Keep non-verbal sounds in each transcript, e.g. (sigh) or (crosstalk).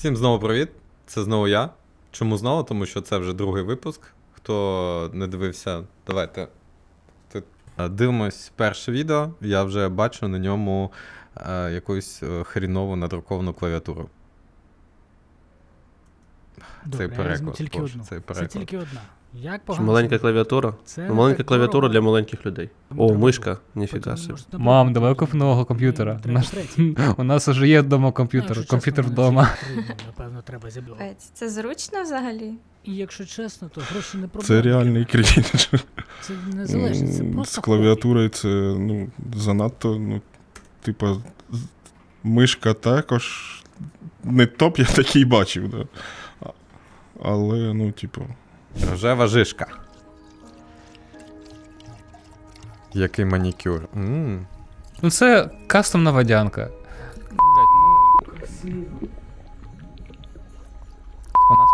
Всім знову привіт. Це знову я. Чому знову? Тому що це вже другий випуск. Хто не дивився, давайте. Тут е, дивимось перше відео. Я вже бачу на ньому е, якусь е, хрінову надруковану клавіатуру. Добре, цей переклад. тільки Боже, одну. цей Це тільки одна. Як погано? маленька клавіатура? Це Ну, маленька клавіатура для маленьких людей. О, мишка, ніфіга собі. Мам, давай нового комп'ютера. (laughs) У нас уже є вдома Ну, комп'ютер. комп'ютер вдома. Напевно, треба зібрати. Це зручно взагалі? І якщо чесно, то гроші не проблема. Це реальний крінж. Це не залежить, це просто З клавіатурою це ну, занадто, ну, типа, мишка також не топ, я такий бачив, да. Але, ну, типу, Рожева жишка. Який манікюр. м Ну це кастомна водянка. Ну. Вона.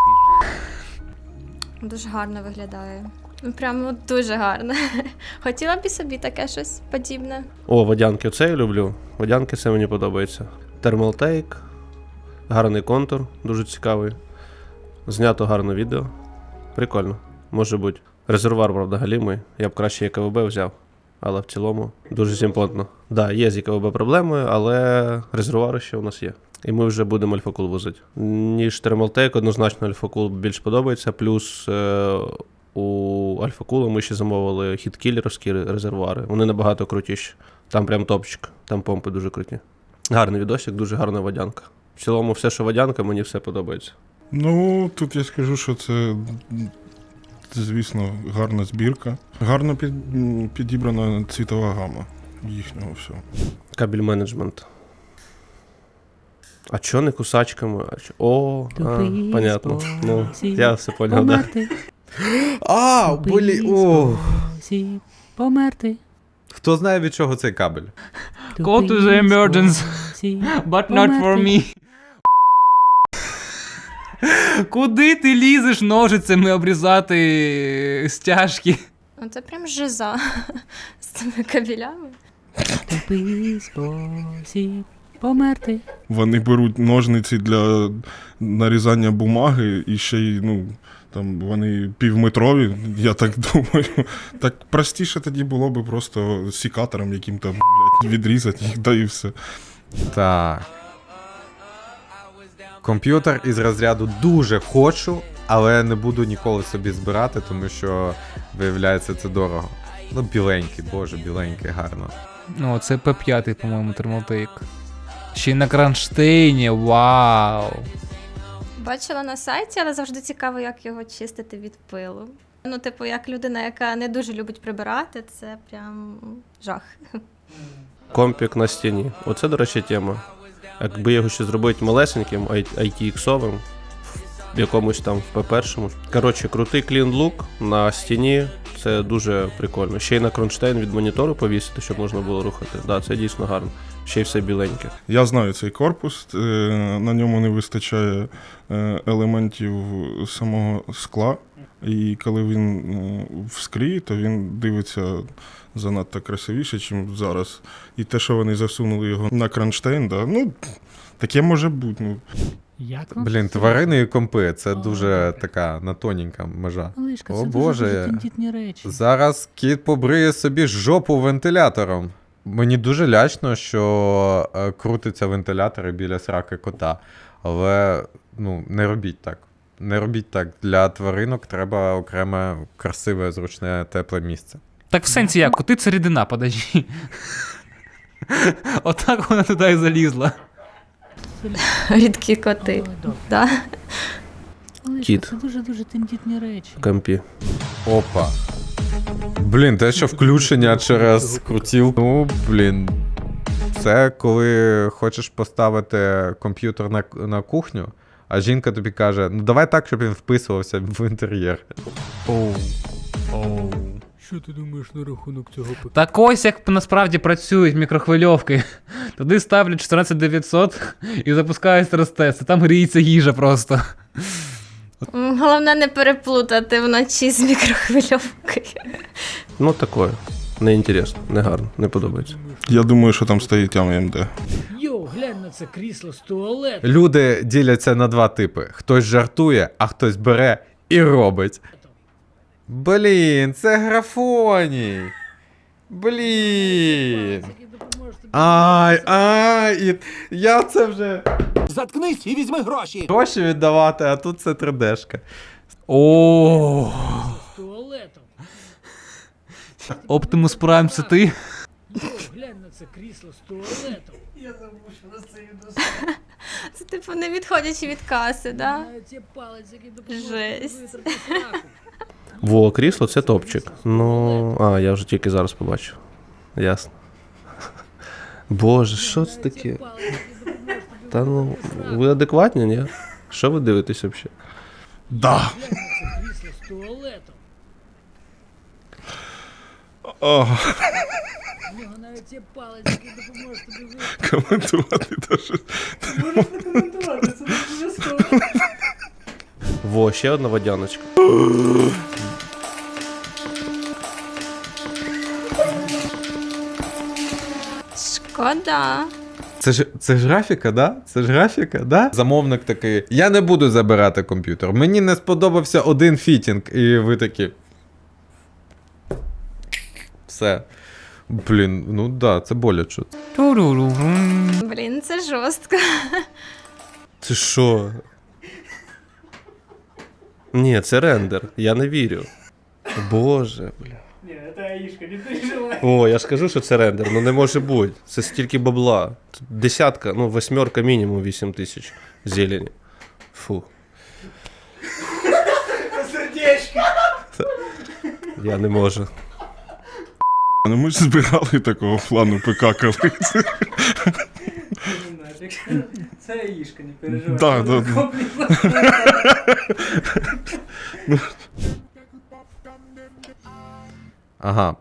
Дуже гарно виглядає. Ну, Прямо дуже гарно. (laughs) Хотіла б і собі таке щось подібне. О, водянки, це я люблю. Водянки це мені подобається. Термалтейк, гарний контур, дуже цікавий. Знято гарне відео. Прикольно, може бути. Резервуар, правда, галімий. Я б краще ЄКВБ взяв. Але в цілому дуже симпотно. Так, да, є з ЄКВБ проблеми, але резервуари ще у нас є. І ми вже будемо альфакул возити. Ніж Термалтейк, однозначно альфакул більш подобається. Плюс е, у Альфа-Кула ми ще замовили хіткілерівські ре- резервуари. Вони набагато крутіші. Там прям топчик, там помпи дуже круті. Гарний відосик, дуже гарна водянка. В цілому, все, що водянка, мені все подобається. Ну, тут я скажу, що це, звісно, гарна збірка. Гарно під, підібрана цвітова гама їхнього всього. Кабель менеджмент. А чо не кусачками? А чо? О, а, Тупий понятно. Ну, я все поняв, да. Померти, (gasps) А, блі. О. спосіб померти. Хто знає від чого цей кабель? Call to the emergency. But not for me. Куди ти лізеш ножицями обрізати стяжки? Ну це прям жиза (laughs) з цими кабелями. Померти. Вони беруть ножниці для нарізання бумаги і ще й, ну, там вони півметрові, я так (laughs) думаю. Так простіше тоді було би просто сікатором яким там блядь, відрізати їх, да і все. Так. Комп'ютер із розряду дуже хочу, але не буду ніколи собі збирати, тому що, виявляється, це дорого. Ну, біленький, боже, біленький, гарно. Ну, це П5, по-моєму, термотейк. Ще й на кронштейні, вау. Бачила на сайті, але завжди цікаво, як його чистити від пилу. Ну, типу, як людина, яка не дуже любить прибирати, це прям жах. Компік на стіні. Оце, до речі, тема. Якби його ще зробити малесеньким, ITX-овим, в якомусь там в P1. Коротше, крутий клін лук на стіні. Це дуже прикольно. Ще й на кронштейн від монітору повісити, щоб можна було рухати. Да, це дійсно гарно. Ще й все біленьке. Я знаю цей корпус, е, на ньому не вистачає е, елементів самого скла. І коли він е, в склі, то він дивиться занадто красивіше, ніж зараз. І те, що вони засунули його на кронштейн, да, ну, таке може бути. Ну, Як вам Блін, це? тварини і компи це О, дуже добре. така на тоненька межа. Малишка, О, це Боже. дуже, дуже тендітні речі. Зараз кіт побриє собі жопу вентилятором. Мені дуже лячно, що е, крутиться вентилятори біля сраки кота. Але ну, не робіть так. Не робіть так. Для тваринок треба окреме, красиве, зручне, тепле місце. Так в сенсі як, коти це рідина, подожди. Отак вона туди і залізла. Рідкі коти. (laughs) Да? Кіт. це дуже дуже тендітні речі. В компі. Опа. Блін, те, що включення через крутіл. Ну, блін. Це коли хочеш поставити комп'ютер на, на кухню, а жінка тобі каже: ну давай так, щоб він вписувався в інтер'єр. Оу. Оу. Що ти думаєш на рахунок цього пакету? Так ось як насправді працюють мікрохвильовки. Туди ставлять 14900 і запускають стрес-тест, там гріється їжа просто. Головне не переплутати вночі з мікрохвильовкою. Ну, такое. Неінтересно, не гарно, не подобається. я думаю, що там стоїть АМД. Йоу, Глянь на це крісло з туалету. Люди діляться на два типи: хтось жартує, а хтось бере і робить. Блін, це графоній. Блін. Ай, ай, і я це вже Заткнись і візьми гроші. гроші віддавати, а тут це 3D-шка. О, туалетом. Оптимус Прайм, це ти? Глянь на це крісло з туалетом. (laughs) Це типу не відходячи від каси, да? Навіть є палець, який допоможе Жесть. витерти сраку. Во, крісло це топчик. Ну, а, я вже тільки зараз побачив. Ясно. Боже, що це таке? Та ну, ви адекватні, ні? Що ви дивитесь взагалі? Да. Це крісло з туалетом. О, В нього навіть є палець, який допоможе тобі витерти. коментувати даже. Во, ще одна водяночка. Шкода. Це ж це ж графіка, да? Це ж графіка, да? Замовник такий. Я не буду забирати комп'ютер. Мені не сподобався один фітінг, і ви такі. Все. Блін, ну да, це боляче. Блін, це жорстко. Це що? Ні, це рендер. Я не вірю. Боже, бля. Ні, це Аїшка, не переживай. О, я ж кажу, що це рендер. Ну не може бути. Це стільки бабла. Тут десятка, ну восьмерка мінімум 8 тисяч зелені. Фу. Я не можу. Ну ми ж збирали такого плану ПК колись. Це Аїшка, не переживай. Да, да, да. Ага.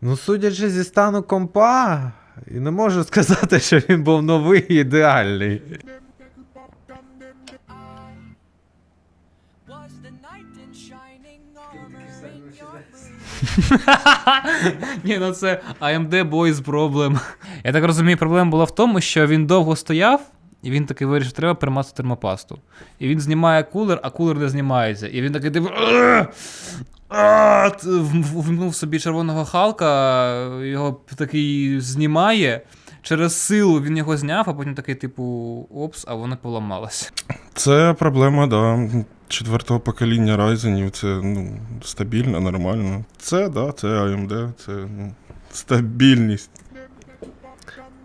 Ну, судячи зі стану компа, і не можу сказати, що він був новий і ідеальний. Ні, ну це AMD Boys Problem. Я так розумію, проблема була в тому, що він довго стояв, і він такий вирішив, треба перемазати термопасту. І він знімає кулер, а кулер не знімається. І він такий типу. Вмкнув собі червоного Халка, його такий знімає. Через силу він його зняв, а потім такий, типу, опс, а воно поламалось. Це проблема, да. Четвертого покоління Ryzen, це ну, стабільно, нормально. Це, да, це AMD, це ну, стабільність.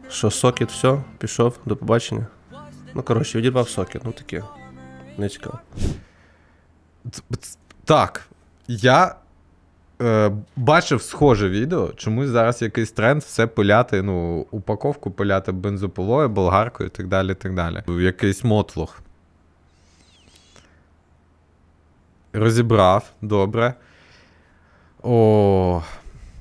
Що, сокет, все, пішов, до побачення. Ну, коротше, відірвав сокет, ну таке. Не цікаво. Так, я е, бачив схоже відео. Чомусь зараз якийсь тренд все пиляти, ну, упаковку пиляти бензопилою, болгаркою і так далі. так далі. Якийсь мотлох. Розібрав, добре. О,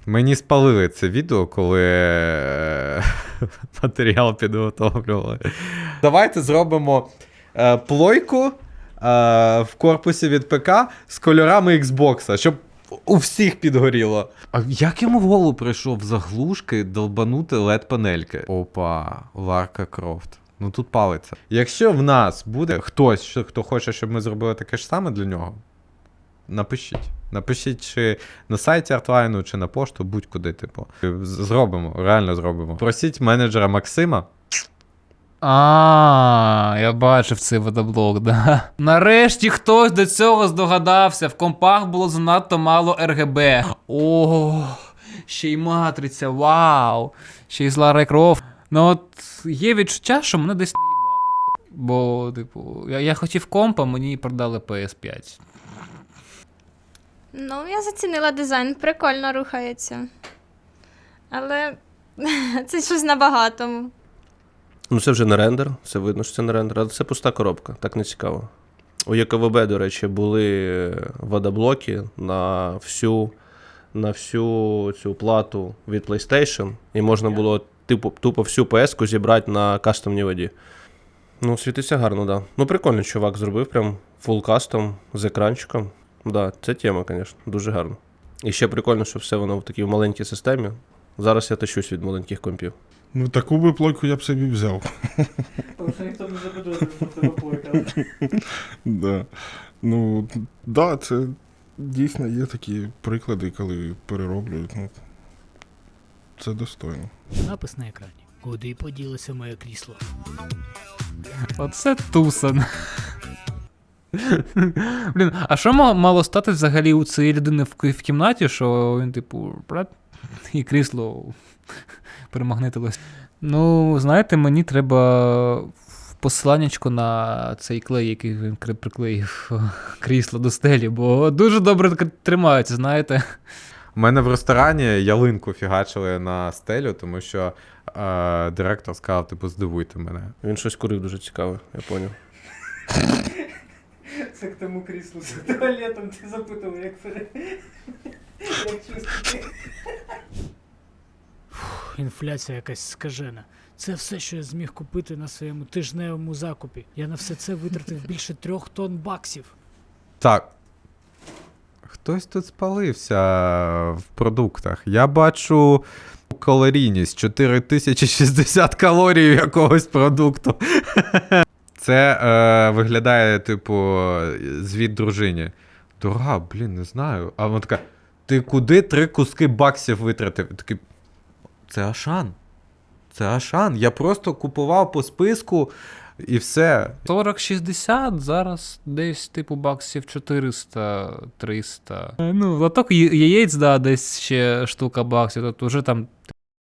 мені спалили це відео, коли е, (laughs) матеріал підготовлювали. Давайте зробимо е, плойку е, в корпусі від ПК з кольорами Xbox, щоб у всіх підгоріло. А як йому в голову прийшов заглушки долбанути led панельки? Опа, Ларка Крофт. Ну тут палиться. Якщо в нас буде хтось, хто хоче, щоб ми зробили таке ж саме для нього, напишіть. Напишіть чи на сайті Artline, чи на пошту, будь-куди, типу. Зробимо, реально зробимо. Просіть менеджера Максима. А, я бачив цей водоблок, да. Нарешті хтось до цього здогадався. В компах було занадто мало RGB. О, ще й матриця, вау! Ще й з Лара Крофт. Ну от є відчуття, що мене десь наїбали. Бо, типу, я, я хотів компа, мені продали PS5. Ну, я зацінила дизайн, прикольно рухається. Але (laughs) це щось набагато. Ну, це вже не рендер, це видно, що це не рендер, але це пуста коробка, так не цікаво. У ЄКВБ, до речі, були водоблоки на всю, на всю цю плату від PlayStation, і можна було типу, тупо всю PS-ку зібрати на кастомній воді. Ну, світиться гарно, да. Ну, прикольно, чувак зробив прям фул кастом з екранчиком. Да, це тема, звісно, дуже гарно. І ще прикольно, що все воно в такій маленькій системі. Зараз я тащусь від маленьких компів. Ну таку би плойку я б собі взяв. Тому що ніхто не запитував, що це плойка. (laughs) Да. Ну, да, це дійсно є такі приклади, коли перероблюють. Ну, це достойно. Напис на екрані. Куди поділося моє крісло? Оце тусан. Блін, а що мало стати взагалі у цієї людини в кімнаті, що він, типу, брат, і крісло перемагнитилось. Ну, знаєте, мені треба посиланнячко на цей клей, який він приклеїв (laughs) крісло до стелі, бо дуже добре тримається, знаєте. У мене в ресторані ялинку фігачили на стелю, тому що е, директор сказав, типу, здивуйте мене. Він щось курив дуже цікаве, я поняв. Це к тому кріслу з туалетом ти запитував, як як чувствувати. Інфляція якась скажена. Це все, що я зміг купити на своєму тижневому закупі. Я на все це витратив більше трьох тонн баксів. Так. Хтось тут спалився в продуктах. Я бачу калорійність 4060 калорій якогось продукту. (laughs) Це е, виглядає, типу, звіт дружині. Дорога, блін, не знаю. А вона така: ти куди три куски баксів витратив? Такий, це Ашан. Це Ашан. Я просто купував по списку і все. 40-60, зараз десь типу баксів 400-300. Ну, лоток яєць, да, десь ще штука баксів, тобто вже там